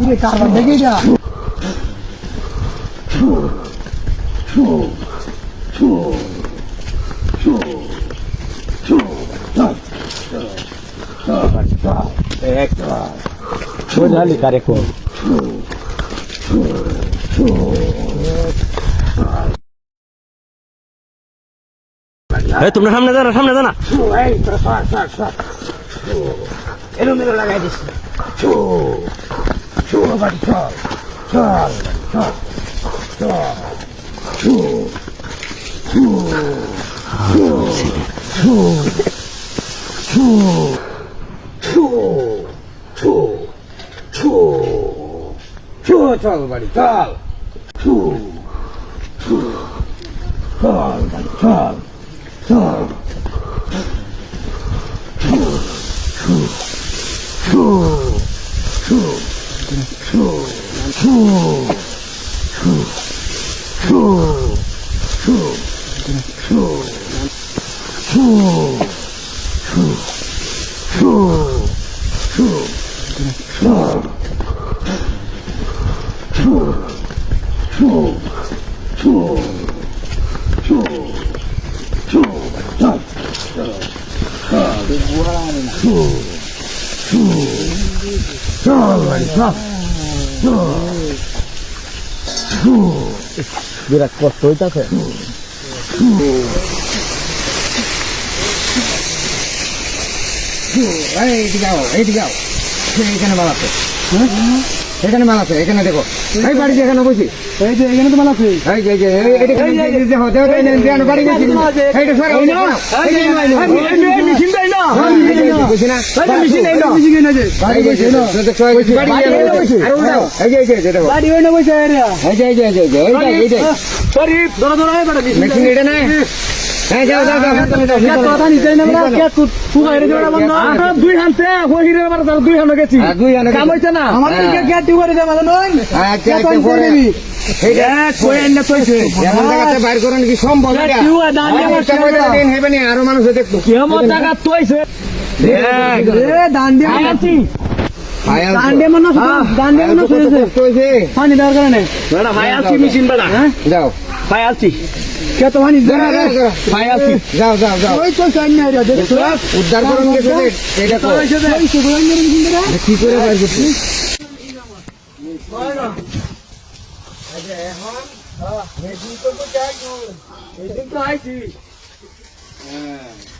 이게 가방 네 개냐? Vou dar-lhe, careco. এই তোমরা সামনে দাঁড়া সামনে দাঁড়া এলোমেলো লাগাই দিস বাড়ি চল চল চল চল বাড়ি চল চল বাড়ি চল Oh. বিরাট কষ্ট হইতাছে এইখানে মাল এখানে মাল এখানে দেখো এই বাড়ি এখানে বসি এই যে এখানে তো মাল আছে এই যে এই যে এই দেখো দেখো বাড়ি গেছি এইটা সরে এই যে হ্যাঁ যাও যাও যাও কথা নিতে না তুই বাইরে যাবে বন্ধ দুই হাতে হইরে আবার দুই হাতে গেছি দুই হাতে কামাইছে না আমার দিকে গ্যাট দিবারে যাবে না নয় আচ্ছা আচ্ছা হ্যাঁ। আরো মানুষ দেখতো দান দিয়ে আছি যাও হ্যাঁ? উদ্ধার করুন কি করে আরে এখন হ্যাঁ এদিন তো যাই এদিন তো আইছি হ্যাঁ